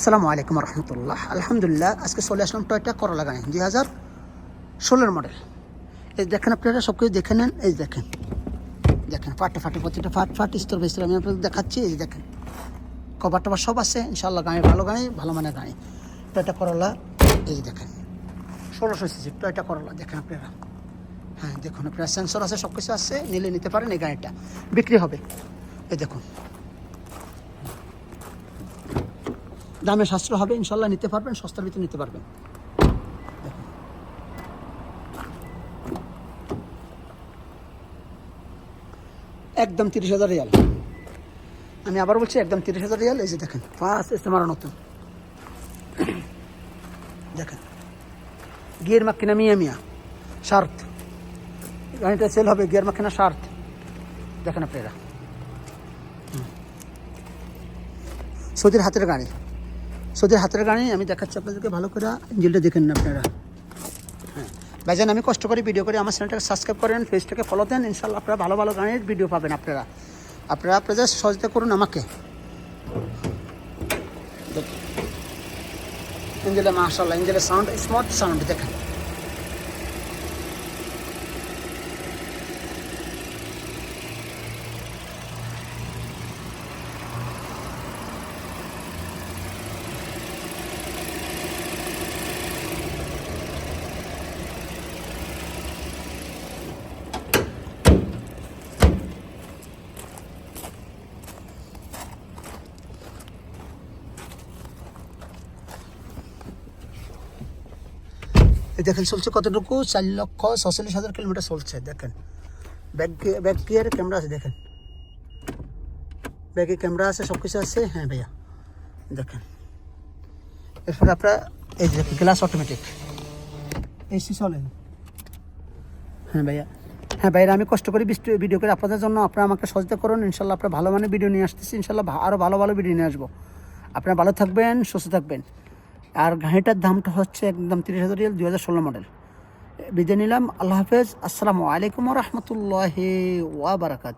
আসসালামু আলাইকুম রহমতুল্লাহ। আলহামদুলিল্লাহ, আজকে চলে আসলাম টয়টা করলা গাড়ি, দুই হাজার ষোলোর মডেল এই দেখেন আপনারা, সব কিছু দেখে নেন, এই দেখেন। দেখেন, ফাটে ফাটে প্রতিটা ফাট ফাট, স্তর বিস্তর আমি আপনাদের দেখাচ্ছি, এই দেখেন। কভার টভার সব আছে ইনশাল্লাহ গাড়ি ভালো গাড়ি, ভালো মানের গাড়ি। টয়টা করলা এই দেখেন। ষোলোশো সিসি টয়টা করলা দেখেন আপনারা। হ্যাঁ দেখুন আপনারা সেন্সর আছে সব কিছু আছে, নিলে নিতে পারেন এই গাড়িটা। বিক্রি হবে। এই দেখুন। দামে সাশ্রয় হবে, ইনশাল্লাহ নিতে পারবেন, সস্তার ভিতরে নিতে পারবেন। একদম তিরিশ হাজার রিয়াল। আমি আবার বলছি, একদম তিরিশ হাজার রিয়াল, এই যে দেখেন, ফার্স্ট ইস্তেমারা নতুন। দেখেন, গিয়ার মাক্কিনা মিয়া মিয়া, শার্ট। গাড়িটা সেল হবে, গিয়ার মাক্কিনা শার্ট। দেখেন আপনারা। সৌদির হাতের গাড়ি। সৌদির হাতের গাড়ি, আমি দেখাচ্ছি আপনাদেরকে, ভালো করে ইঞ্জিনটা দেখেন না আপনারা। হ্যাঁ। আমি কষ্ট করে ভিডিও করে আমার চ্যানেলটাকে সাবস্ক্রাইব করেন ফেসটাকে ফলো দেন ইনশাল্লাহ আপনারা ভালো ভালো গানের ভিডিও পাবেন আপনারা। আপনারা আপনাদের সহযোগিতা করুন আমাকে। ইঞ্জিনের মাশাল্লাহ ইঞ্জিনের সাউন্ড স্মার্ট সাউন্ড দেখেন। দেখেন চলছে কতটুকু? চার লক্ষ ছচল্লিশ হাজার কিলোমিটার চলছে, দেখেন। ব্যাক ব্যাক গিয়ারে ক্যামেরা আছে? দেখেন। ব্যাগে ক্যামেরা আছে সব কিছু আছে? হ্যাঁ ভাইয়া, দেখেন। এরপরে আপনার এই যে গ্লাস অটোমেটিক এসি চলে। হ্যাঁ ভাইয়া। হ্যাঁ ভাইরা, আমি কষ্ট করি ভিডিও করে আপনাদের জন্য আপনারা আমাকে সহযোগিতা করুন। ইনশাল্লাহ আপনার ভালো মানের ভিডিও নিয়ে আসতেছি। ইনশাল্লাহ আরও ভালো ভালো ভিডিও নিয়ে আসব। আপনারা ভালো থাকবেন, সুস্থ থাকবেন। আর গাড়িটার দামটা হচ্ছে একদম তিরিশ হাজার রিয়াল, দুই হাজার ষোলো মডেল। বিদায় নিলাম, আল্লাহ হাফেজ, আসসালামু আলাইকুম রহমতুল্লাহ ওয়া বারাকাত।